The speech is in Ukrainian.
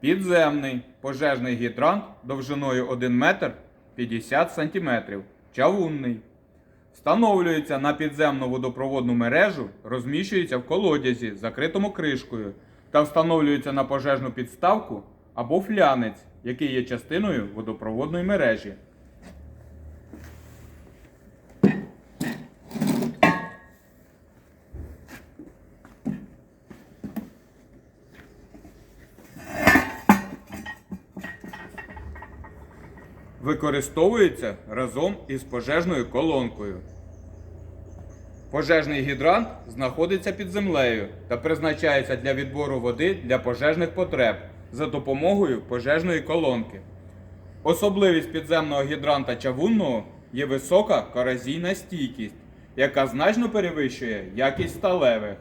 Підземний пожежний гідрант довжиною 1 метр 50 сантиметрів. Чавунний. Встановлюється на підземну водопроводну мережу, розміщується в колодязі, закритому кришкою, та встановлюється на пожежну підставку або флянець, який є частиною водопроводної мережі. Використовується разом із пожежною колонкою. Пожежний гідрант знаходиться під землею та призначається для відбору води для пожежних потреб за допомогою пожежної колонки. Особливість підземного гідранта чавунного є висока корозійна стійкість, яка значно перевищує якість сталевих.